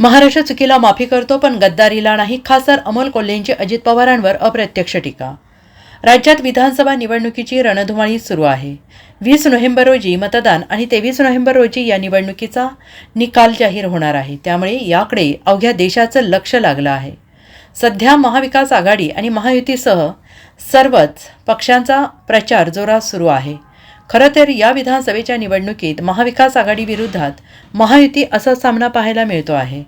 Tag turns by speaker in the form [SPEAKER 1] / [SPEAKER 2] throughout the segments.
[SPEAKER 1] महाराष्ट्र चुकीला माफी करतो पण गद्दारीला नाही खासदार अमोल कोल्हेंची अजित पवारांवर अप्रत्यक्ष टीका. राज्यात विधानसभा निवडणुकीची रणधुमाळी सुरू आहे. वीस नोव्हेंबर रोजी मतदान आणि तेवीस नोव्हेंबर रोजी या निवडणुकीचा निकाल जाहीर होणार आहे. त्यामुळे याकडे अवघ्या देशाचं लक्ष लागलं आहे. सध्या महाविकास आघाडी आणि महायुतीसह सर्वच पक्षांचा प्रचार जोरात सुरू आहे. खरं तर या विधानसभेच्या निवडणुकीत महाविकास आघाडीविरुद्धात महायुती असा सामना पाहायला मिळतो आहे.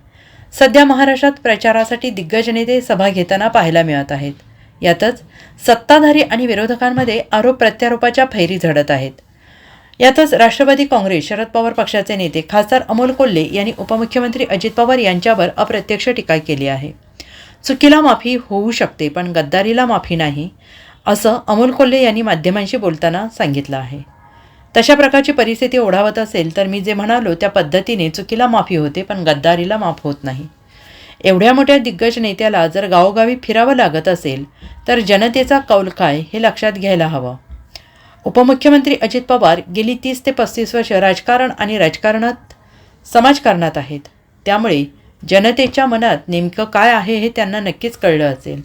[SPEAKER 1] सध्या महाराष्ट्रात प्रचारासाठी दिग्गज नेते सभा घेताना पाहायला मिळत आहेत. यातच सत्ताधारी आणि विरोधकांमध्ये आरोप प्रत्यारोपाच्या फैरी झडत आहेत. यातच राष्ट्रवादी काँग्रेस शरद पवार पक्षाचे नेते खासदार अमोल कोल्हे यांनी उपमुख्यमंत्री अजित पवार यांच्यावर अप्रत्यक्ष टीका केली आहे. चुकीला माफी होऊ शकते पण गद्दारीला माफी नाही असं अमोल कोल्हे यांनी माध्यमांशी बोलताना सांगितलं आहे. तशा प्रकारची परिस्थिती ओढावत असेल तर मी जे म्हणालो त्या पद्धतीने चुकीला माफी होते पण गद्दारीला माफ होत नाही. एवढ्या मोठ्या दिग्गज नेत्याला जर गावोगावी फिरावं लागत असेल तर जनतेचा कौल काय हे लक्षात घ्यायला हवं. उपमुख्यमंत्री अजित पवार गेली तीस ते पस्तीस वर्ष राजकारण आणि राजकारणात समाजकारणात आहेत. त्यामुळे जनतेच्या मनात नेमकं काय आहे हे त्यांना नक्कीच कळलं असेल.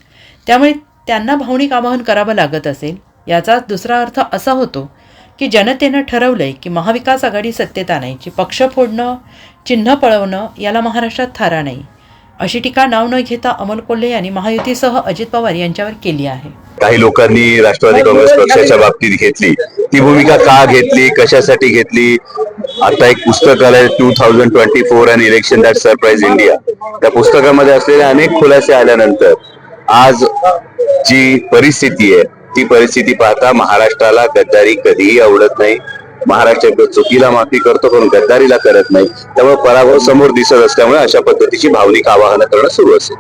[SPEAKER 1] त्यामुळे त्यांना भावनिक आवाहन करावं लागत असेल. याचाच दुसरा अर्थ असा होतो की जनतेनं ठरवलंय की महाविकास आघाडी सत्तेत आणायची पक्ष फोडणं चिन्ह पळवणं याला महाराष्ट्रात थारा नाही. अशी टीका नाव न घेता अमोल कोल्हे यांनी महायुतीसह अजित पवार यांच्यावर केली आहे.
[SPEAKER 2] काही लोकांनी राष्ट्रवादी काँग्रेस पक्षाच्या बाबतीत घेतली. ती भूमिका का घेतली? कशासाठी घेतली? आता एक पुस्तक आलंय two thousand twenty four and election that surprise India त्या पुस्तकामध्ये असलेले अनेक खुलासे आल्यानंतर आज जी परिस्थिती आहे ती परिस्थिती पाहता महाराष्ट्राला गद्दारी कधीही आवडत नाही. महाराष्ट्र चुकीला माफी करतो पण गद्दारीला करत नाही. त्यामुळे पराभव समोर दिसत असल्यामुळे अशा पद्धतीची भावनिक आवाहन करणं सुरू असते.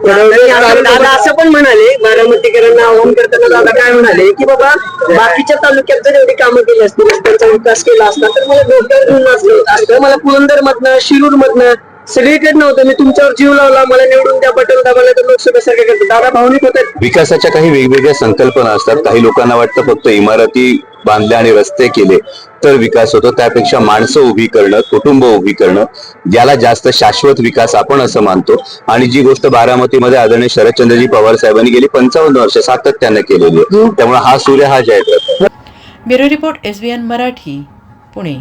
[SPEAKER 3] दादा असं पण म्हणाले बारामतीकरांना आवाहन करताना दादा काय म्हणाले की बाबा बाकीच्या तालुक्यात जर एवढी कामं केली असतील रस्त्यांचा विकास केला असता तर मला डोक्यावर घेऊन असलं असतं. मला पुरंदर मधनं शिरूर मधनं सगळीकडे नव्हतं. मी तुमच्यावर जीव लावला. मला निवडून द्या बटन दाबाला तर लोकसभेसारखं करतो दादा भावनिक होतात
[SPEAKER 2] विकासाच्या काही वेगवेगळ्या संकल्पना असतात. काही लोकांना वाटतं फक्त इमारती बांधल्या आणि रस्ते केले तर विकास होतो. त्यापेक्षा माणसं उभी करणं कुटुंब उभी करणं याला जास्त शाश्वत विकास आपण असं मानतो. आणि जी गोष्ट बारामतीमध्ये आदरणीय शरदचंद्रजी पवार साहेबांनी गेली पंचावन्न वर्ष सातत्यानं केलेली आहे. त्यामुळे हा सूर्य हा जयत
[SPEAKER 1] bureau report S Marathi Pune.